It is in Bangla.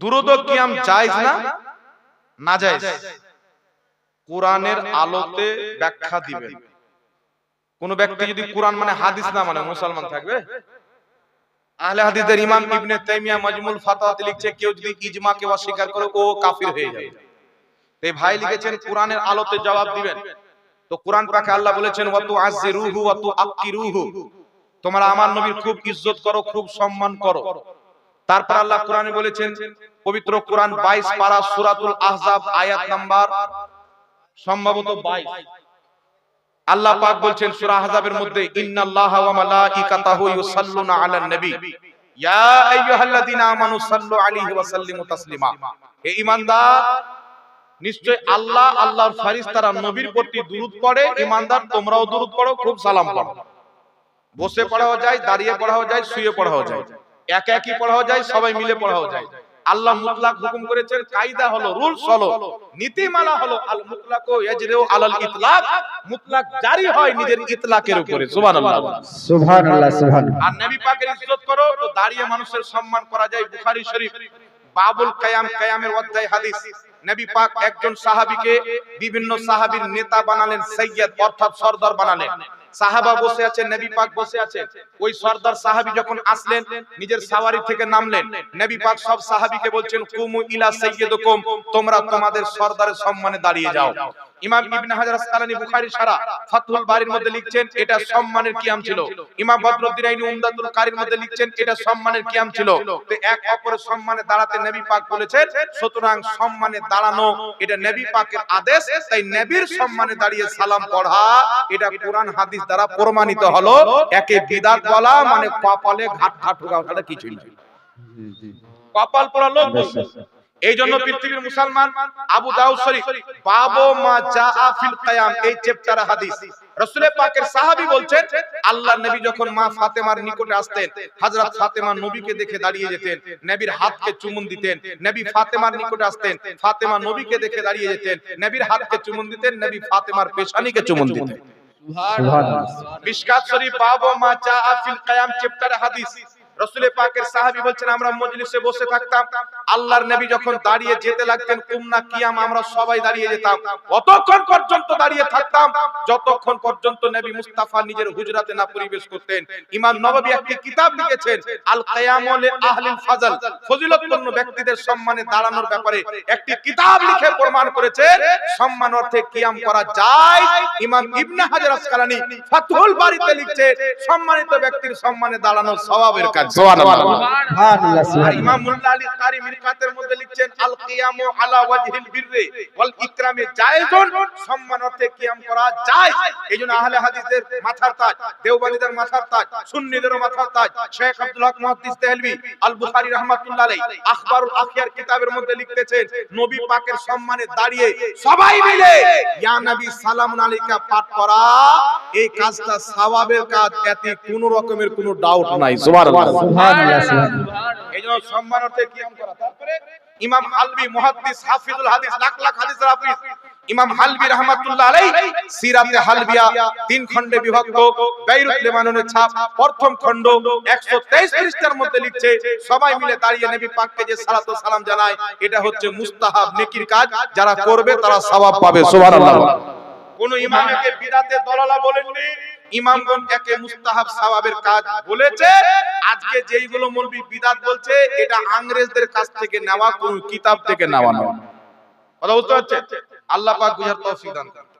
দুরুদ কিয়াম না? না কোরআনের আলোতে ব্যাখ্যা কোন ব্যক্তি যদি কোরআন মানে হাদিস না মানে মুসলমান থাকবে? আহলে হাদিসের ইমাম ইবনে তাইমিয়া মাজমুল ফাতাওয়াতে লিখছে, কেউ যদি ইজমাকে অস্বীকার করে, ও কাফির হয়ে যাবে। তো এই ভাই লিখেছেন, কোরআনের আলোতে জবাব দিবেন। তো কোরআন পাকে আল্লাহ বলেছেন ওয়াতু আযিরুহু ওয়াতু আক্কিরুহু তোমরা আমার নবীর খুব ইজ্জত করো, খুব সম্মান করো। তারপর আল্লাহ কোরআনে বলেছেন, পবিত্র কোরআন 22 পারা সূরাতুল আহজাব, আয়াত নাম্বার সম্ভবত 22 আল্লাহ পাক বলছেন, সূরা আহজাবের মধ্যে ওয়া মালাইকাতাহু ইউসাল্লুনা আলান নবী। ইয়া আইয়ুহাল্লাযীনা আমানু সাল্লু আলাইহি ওয়া সাল্লিমু তাসলিমা। হে ঈমানদার, নিশ্চয় আল্লাহ আল্লাহর নবীর প্রতি দুরূদ পড়ে, ঈমানদার, তোমরাও দুরূদ পড়ো, খুব সালাম পড়ো। বসে পড়াও যায়, দাঁড়িয়ে পড়াও যায়, শুয়ে পড়াও যায়। একা একই পড়াও যায় সবাই মিলে পড়াও যায়। আল্লাহ মুতলাক হুকুম করেছেন কায়দা হলো রুলস হলো নীতিমালা হলো আল মুতলাকু ইয়াজরিউ আলাল ইতলাক। মুতলাক জারি হয় নিজের ইতলাকের উপরে সুবহানাল্লাহ। সুবহানাল্লাহ সুবহানাল্লাহ। আর নবী পাকের ইজ্জত করো তো দাঁড়িয়ে মানুষের সম্মান করা যায় বুখারী শরীফ বাবুল কায়াম কায়ামের অধ্যায় হাদিস। নবী পাক একজন সাহাবীকে বিভিন্ন সাহাবীর নেতা বানালেন সৈয়দ অর্থাৎ সর্দার বানালেন। সাহাবা বসে আছেন নবী পাক বসে আছেন। ওই সর্দার সাহাবি যখন আসলেন নিজের সাওয়ারি থেকে নামলেন। নবী পাক সব সাহাবীকে বলছেন কুমু ইলা সাইয়্যিদুকুম তোমরা তোমাদের সর্দারের সম্মানে দাঁড়িয়ে যাও। ইমাম ইবনে হাজার আসকালানি বুখারী সারা ফাতহুল বারির মধ্যে লিখছেন এটা সম্মানের কিয়াম ছিল। ইমাম বদরুদ্দিন আইনি উমদাতুল কারির মধ্যে লিখছেন এটা সম্মানের কিয়াম ছিল। তো এক অপরের সম্মানে দাঁড়াতে নবী পাক বলেছেন সুতরাং সম্মানে দাঁড়ানো এটা নবী পাকের আদেশ তাই নবীর সম্মানে দাঁড়িয়ে সালাম পড়া এটা কোরআন হাদিস দ্বারা প্রমাণিত হলো একে বিদাত বলা মানে কপালে ঘাট ঘাট ঠোকা ওটা কিছুই না জি জি। কপাল পড়া লোক বলবে। এই জন্য পৃথিবীর মুসলমান আবু দাউদ শরীফ বাবু মা জাআ ফিল কিয়াম এই চ্যাপ্টারে হাদিস। রাসূলের পাকের সাহাবী বলছেন নবী যখন মা ফাতেমার নিকটে আসতেন হযরত ফাতেমা নবীকে দেখে দাঁড়িয়ে যেতেন নবীর হাতকে চুমুন দিতেন নবী ফাতেমার নিকটে আসতেন ফাতেমা নবীকে দেখে দাঁড়িয়ে যেতেন নবীর হাতকে চুমুন দিতেন নবী ফাতেমার পেশানিকে চুমুন দিতেন। সুবহানাল্লাহ। মিশকাত শরীফ বাবু মা জাআ ফিল কিয়াম চ্যাপ্টারে হাদিস রাসূলের পাকের সাহাবি বলছেন, আমরা মজলিসে বসে থাকতাম। আল্লাহর নবী যখন দাঁড়িয়ে যেতে লাগতেন কুমনা কিয়াম, আমরা সবাই দাঁড়িয়ে যেতাম। কতক্ষণ পর্যন্ত দাঁড়িয়ে থাকতাম যতক্ষণ পর্যন্ত নবী মুস্তাফা নিজের হুজরাতে না পরিবেশ করতেন। ইমাম নববী একটি কিতাব লিখেছেন আল কিয়ামু লি আহলিল ফাজল। ফজিলতপূর্ণ ব্যক্তিদের সম্মানে দাঁড়ানোর ব্যাপারে একটি কিতাব লিখে প্রমাণ করেছেন সম্মান অর্থে কিয়াম করা যায়। ইমাম ইবনে হাজার আসকালানি ফাতহুল বারিতে লিখছে সম্মানিত ব্যক্তির সম্মানে দাঁড়ানো সওয়াবের কাজ। সুবহানাল্লাহ। সুবহানাল্লাহ। সুবহানাল্লাহ ইমাম মুল্লা আলী কারি মিরকাতের মধ্যে লিখছেন আল কিয়ামু আলা ওয়াজহিল বিররি ওয়াল ইকরামে জায়েজুন সম্মান অর্থে কিয়াম করা যায়। এইজন্য আহলে হাদিসদের মাথার তাজ দেওবন্দীদের মাথার তাজ সুন্নিদেরও মাথার তাজ। শেখ আব্দুল হক মুহাদ্দিস দেহলভী আল বুখারী রাহমাতুল্লাহ আলাইহি আখবারুল আখিয়ার কিতাবের মধ্যে লিখতেছেন নবী পাকের সম্মানে দাঁড়িয়ে সবাই মিলে ইয়া নবী সালামুন আলাইকা পাঠ করা এই কাজটা সওয়াবের কাজ এতে কোনো রকমের কোনো ডাউট নাই। সুবহানাল্লাহ। সুবহানাল্লাহ সুবহানাল্লাহ। এই জন্য সম্মান অর্থে কিয়াম করা। তারপরে ইমাম হালবি মুহাদ্দিস হাফিজুল হাদিস লাখ লাখ হাদিসের হাফিজ ইমাম হালবি রাহমাতুল্লাহ আলাইহি সিরাতে হালবিয়া, তিন খণ্ডে বিভক্ত, বেইরুত লেবাননের ছাপ, প্রথম খণ্ড 123 পৃষ্ঠার মধ্যে লিখছে, সবাই মিলে দাঁড়িয়ে নবী পাককে যে সালাত ও সালাম জানায়, এটা হচ্ছে মুস্তাহাব, নেকির কাজ, যারা করবে তারা সওয়াব পাবে, সুবহানাল্লাহ। কোন ইমাম একে বিদাতে দলালা বলেননি, ইমামগণ একে মুস্তাহাব সওয়াবের কাজ বলেছে, আজকে যেইগুলো মৌলবি বিদাত বলছে, এটা ইংরেজদের কাছ থেকে নেওয়া, কোন কিতাব থেকে নেওয়া নয়। কথা বুঝতে পারছেন? আল্লাহ পাক বুঝার তৌফিক দান করুন।